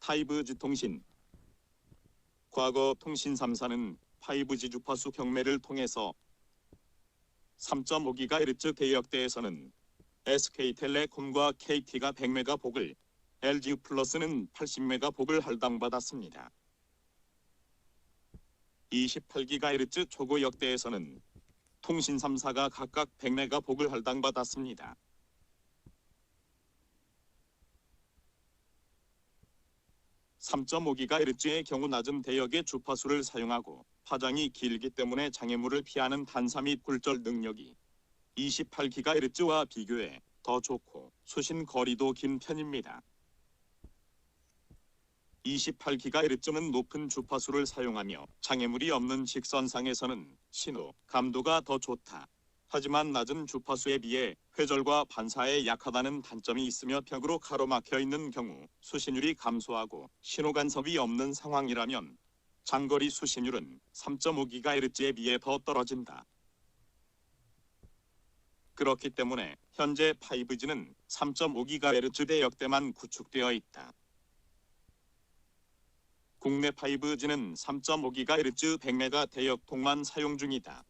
5G 통신 과거 통신 3사는 5G 주파수 경매를 통해서 3.5GHz 대역대에서는 SK텔레콤과 KT가 100메가 복을, LG 플러스는 80메가 복을 할당받았습니다. 28GHz 초고 역대에서는 통신 3사가 각각 100메가 복을 할당받았습니다. (3.5GHz의) 경우 낮은 대역의 주파수를 사용하고 파장이 길기 때문에 장애물을 피하는 반사 및 굴절 능력이 28GHz와 비교해 더 좋고 수신 거리도 긴 편입니다. 28GHz는 높은 주파수를 사용하며 장애물이 없는 직선상에서는 신호 감도가 더 좋다. 하지만 낮은 주파수에 비해 회절과 반사에 약하다는 단점이 있으며 벽으로 가로막혀 있는 경우 수신율이 감소하고 신호 간섭이 없는 상황이라면 장거리 수신율은 3.5GHz에 비해 더 떨어진다. 그렇기 때문에 현재 5G는 3.5GHz 대역대만 구축되어 있다. 국내 5G는 3.5GHz 100메가 대역통만 사용 중이다.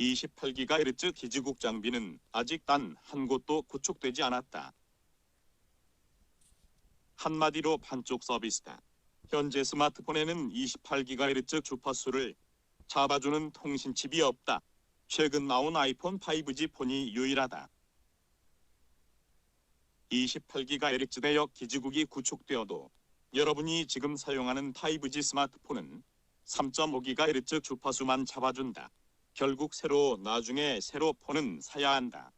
28GHz 기지국 장비는 아직 단 한 곳도 구축되지 않았다. 한마디로 반쪽 서비스다. 현재 스마트폰에는 28GHz 주파수를 잡아주는 통신칩이 없다. 최근 나온 아이폰 5G 폰이 유일하다. 28GHz 대역 기지국이 구축되어도 여러분이 지금 사용하는 5G 스마트폰은 3.5GHz 주파수만 잡아준다. 결국 새로 나중에 새로 폰은 사야 한다.